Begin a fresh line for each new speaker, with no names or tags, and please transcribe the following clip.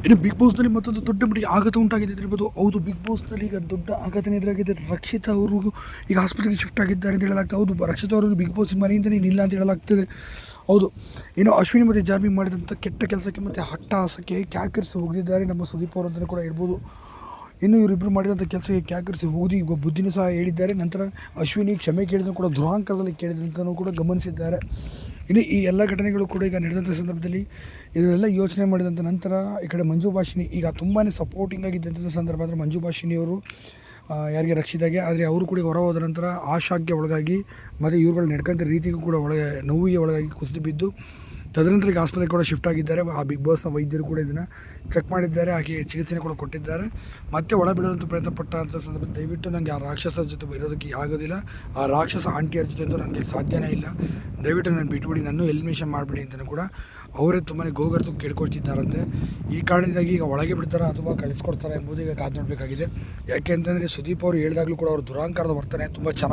ಇನ್ನು ಬಿಗ್ ಬಾಸ್ನಲ್ಲಿ ಮತ್ತೊಂದು ದೊಡ್ಡ ಮಟ್ಟಿಗೆ ಆಘಾತ ಉಂಟಾಗಿದೆ. ಇರ್ಬೋದು ಹೌದು ಬಿಗ್ ಬಾಸ್ನಲ್ಲಿ ಈಗ ದೊಡ್ಡ ಆಘಾತನೇ ಎದುರಾಗಿದೆ. ರಕ್ಷಿತಾ ಅವರು ಈಗ ಆಸ್ಪತ್ರೆಗೆ ಶಿಫ್ಟ್ ಆಗಿದ್ದಾರೆ ಅಂತ ಹೇಳಲಾಗ್ತದೆ. ಹೌದು ರಕ್ಷಿತಾ ಅವರು ಬಿಗ್ ಬಾಸ್ ಮನೆಯಿಂದಲೇ ಇಲ್ಲ ಅಂತ ಹೇಳಲಾಗ್ತದೆ. ಹೌದು, ಇನ್ನು ಅಶ್ವಿನಿ ಮತ್ತು ಜಾರ್ಮಿ ಮಾಡಿದಂಥ ಕೆಟ್ಟ ಕೆಲಸಕ್ಕೆ ಮತ್ತು ಹಟ್ಟಾಸಕ್ಕೆ ಕ್ಯಾಕರಿಸಿ ಹೋಗಿದ್ದಾರೆ ನಮ್ಮ ಸುದೀಪ್ ಅವರು ಅಂತಲೂ ಕೂಡ ಇರ್ಬೋದು ಇನ್ನು ಇವರಿಬ್ಬರು ಮಾಡಿದಂಥ ಕೆಲಸಕ್ಕೆ ಕ್ಯಾಕರಿಸಿ ಹೋಗಿ ಈಗ ಬುದ್ಧಿನೂ ಸಹ ಹೇಳಿದ್ದಾರೆ. ನಂತರ ಅಶ್ವಿನಿ ಕ್ಷಮೆ ಕೇಳಿದ್ರು ಕೂಡ ದುರಾಂಕರದಲ್ಲಿ ಕೇಳಿದಂತಲೂ ಕೂಡ ಗಮನಿಸಿದ್ದಾರೆ. ಇನ್ನು ಈ ಎಲ್ಲ ಘಟನೆಗಳು ಕೂಡ ಈಗ ನಡೆದಂಥ ಸಂದರ್ಭದಲ್ಲಿ ಇದನ್ನೆಲ್ಲ ಯೋಚನೆ ಮಾಡಿದಂಥ ನಂತರ ಈ ಕಡೆ ಮಂಜು ಭಾಷಿನಿ ಈಗ ತುಂಬಾ ಸಪೋರ್ಟಿಂಗ್ ಆಗಿದ್ದಂಥ ಸಂದರ್ಭ ಅಂದರೆ ಮಂಜು ಭಾಷಿನಿಯವರು ಯಾರಿಗೆ ರಕ್ಷಿದಾಗೆ ಆದರೆ ಅವರು ಕೂಡ ಹೊರ ಹೋದ ನಂತರ ಆ ಶಾಕ್ಗೆ ಒಳಗಾಗಿ ಮತ್ತು ಇವ್ರುಗಳು ನಡ್ಕೊಂಡ ರೀತಿಗೂ ಕೂಡ ಒಳಗೆ, ನೋವಿಗೆ ಒಳಗಾಗಿ ಕುಸಿದು ಬಿದ್ದು ತದನಂತರ ಈಗ ಆಸ್ಪತ್ರೆಗೆ ಕೂಡ ಶಿಫ್ಟ್ ಆಗಿದ್ದಾರೆ. ಆ ಬಿಗ್ ಬಾಸ್ನ ವೈದ್ಯರು ಕೂಡ ಇದನ್ನು ಚೆಕ್ ಮಾಡಿದ್ದಾರೆ, ಹಾಗೆ ಚಿಕಿತ್ಸೆ ಕೂಡ ಕೊಟ್ಟಿದ್ದಾರೆ. ಮತ್ತೆ ಒಳ ಬಿಡುವಂಥ ಪ್ರಯತ್ನ ಪಟ್ಟಂಥ ಸಂದರ್ಭ ದಯವಿಟ್ಟು ನನಗೆ ಆ ರಾಕ್ಷಸರ ಜೊತೆ ಇರೋದಕ್ಕೆ ಆಗೋದಿಲ್ಲ. ಆ ರಾಕ್ಷಸ ಆಂಟಿಯರ ಜೊತೆ ಅಂತೂ ನನಗೆ ಸಾಧ್ಯನೇ ಇಲ್ಲ. ದಯವಿಟ್ಟು ನಾನು ಬಿಟ್ಬಿಡಿ ನಾನು ಎಲಿಮಿನೇಷನ್ ಮಾಡಿಬಿಡಿ ಅಂತಲೂ ಕೂಡ ಅವರೇ ತುಂಬಾ ಗೋಗರ್ತು ಕೇಳ್ಕೊಳ್ತಿದ್ದಾರಂತೆ. ಈ ಕಾರಣದಿಂದಾಗಿ ಈಗ ಒಳಗೆ ಬಿಡ್ತಾರಾ ಅಥವಾ ಕಳಿಸ್ಕೊಡ್ತಾರಾ ಎಂಬುದು ಈಗ ಕಾದು ನೋಡಬೇಕಾಗಿದೆ. ಯಾಕೆ ಅಂತಂದರೆ ಸುದೀಪ್ ಅವರು ಹೇಳಿದಾಗಲೂ ಕೂಡ ಅವರು ದುರಾಂಕಾರದ ವರ್ತನೆ ತುಂಬ ಚೆನ್ನಾಗಿ